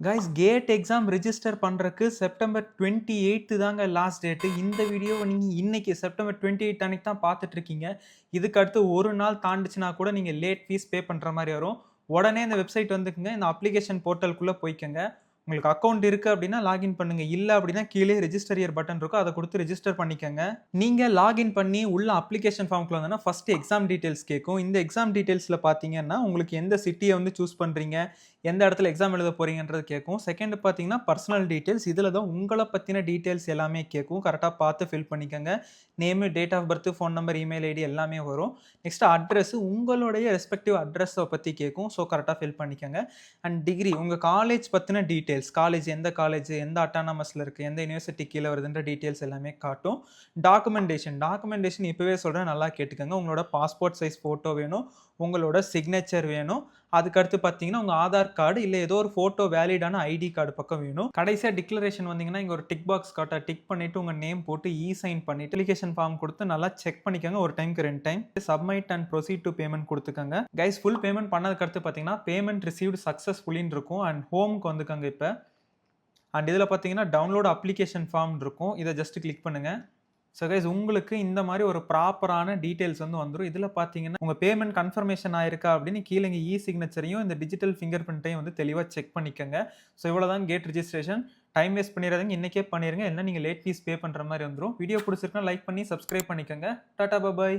Guys GATE exam register பண்ணுறக்கு September twenty eight தாங்க last date இந்த வீடியோவை நீங்கள் இன்றைக்கி செப்டம்பர் டுவெண்ட்டி எயிட் அன்றைக்கி தான் பார்த்துட்ருக்கீங்க இதுக்கு அடுத்து ஒரு நாள் தாண்டுச்சுன்னா கூட நீங்கள் லேட் ஃபீஸ் பே பண்ணுற மாதிரி வரும். உடனே இந்த வெப்சைட் வந்துக்குங்க. இந்த அப்ளிகேஷன் போர்ட்டலுக்குள்ளே போய்க்கங்க. உங்களுக்கு அக்கௌண்ட் இருக்குது அப்படின்னா லாகின் பண்ணுங்க. இல்லை அப்படின்னா கீழே ரிஜிஸ்டர் இயர் பட்டன் இருக்கும். அதை கொடுத்து ரெஜிஸ்டர் பண்ணிக்கோங்க. நீங்கள் லாகின் பண்ணி உள்ள அப்ளிகேஷன் ஃபார்ம்க்குள்ள வந்தோன்னா ஃபஸ்ட்டு எக்ஸாம் டீட்டெயில்ஸ் கேட்கும். இந்த எக்ஸாம் டீட்டெயில்ஸில் பார்த்தீங்கன்னா உங்களுக்கு எந்த சிட்டியை வந்து சூஸ் பண்ணுறீங்க எந்த இடத்துல எக்ஸாம் எழுத போறீங்கன்றது கேட்கும். செகண்ட் பார்த்தீங்கன்னா பர்சனல் டீட்டெயில்ஸ் இதில் தான் உங்களை பற்றின டீட்டெயில்ஸ் எல்லாமே கேட்கும். கரெக்டாக பார்த்து ஃபில் பண்ணிக்கோங்க. Name date of birth phone number email ID எல்லாமே வரும். நெக்ஸ்ட் அட்ரஸ் உங்களுடைய ரெஸ்பெக்டிவ் அட்ரஸை பற்றி கேட்கும். ஸோ கரெக்டாக ஃபில் பண்ணிக்கோங்க. அண்ட் டிகிரி உங்கள் காலேஜ் பற்றின டீட்டெயில்ஸ் காலேஜ் எந்த காலேஜ் எந்த அட்டானமஸில் இருக்குது எந்த யூனிவர்சிட்டி கீழே வருதுன்ற டீட்டெயில்ஸ் எல்லாமே காட்டும். டாக்குமெண்டேஷன் டாக்குமெண்டேஷன் இப்போவே சொல்கிறேன் நல்லா கேட்டுக்கோங்க. உங்களோட பாஸ்போர்ட் சைஸ் ஃபோட்டோ வேணும் உங்களோட சிக்னேச்சர் வேணும். அதுக்கடுத்து பார்த்தீங்கன்னா உங்கள் ஆதார் கார்டு இல்லை ஏதோ ஒரு ஃபோட்டோ வேலிடான ஐடி கார்டு பக்கம் வேணும். கடைசியாக டிக்ளரேஷன் வந்தீங்கன்னா இங்கே ஒரு டிக் பாக்ஸ் காட்டா டிக் பண்ணிவிட்டு உங்கள் நேம் போட்டு இ சைன் பண்ணிட்டு அப்ளிகேஷன் ஃபார்ம் கொடுத்து நல்லா செக் பண்ணிக்கோங்க. ஒரு டைம்க்கு ரெண்டு time submit and proceed to payment கொடுத்துக்கோங்க. கைஸ் ஃபுல் பேமெண்ட் பண்ணதுக்கு அடுத்து பார்த்தீங்கன்னா பேமெண்ட் ரிசீவ்டு சக்ஸஸ்ஃபுல்லின்னு இருக்கும். அண்ட் ஹோமுக்கு வந்துக்கோங்க இப்போ. அண்ட் இதில் பார்த்தீங்கன்னா டவுன்லோட் அப்ளிகேஷன் ஃபார்ம் இருக்கும். இதை ஜஸ்ட் கிளிக் பண்ணுங்கள் ஸோ கைஸ் உங்களுக்கு இந்த மாதிரி ஒரு ப்ராப்பரான டீட்டெயில்ஸ் வந்து வந்துடும் இதில் பார்த்தீங்கன்னா உங்கள் பேமெண்ட் கன்ஃபர்மேஷன் ஆயிருக்கா அப்படின்னு கீழே இங்கே இ சிக்னேச்சரையும் இந்த டிஜிட்டல் ஃபிங்கர் பிரிண்ட்டையும் வந்து தெளிவாக செக் பண்ணிக்கோங்க. ஸோ இவ்வளோ தான் கேட் ரிஜிஸ்ட்ரேஷன் டைம் வேஸ்ட் பண்ணிடுறதுங்க இன்றைக்கே பண்ணிடுங்க இல்லை நீங்கள் லேட் ஃபீஸ் பே பண்ணுற மாதிரி வந்துடும் வீடியோ பிடிச்சிருக்கா லைக் பண்ணி சப்ஸ்கிரைப் பண்ணிக்கோங்க. டாட்டா பாய்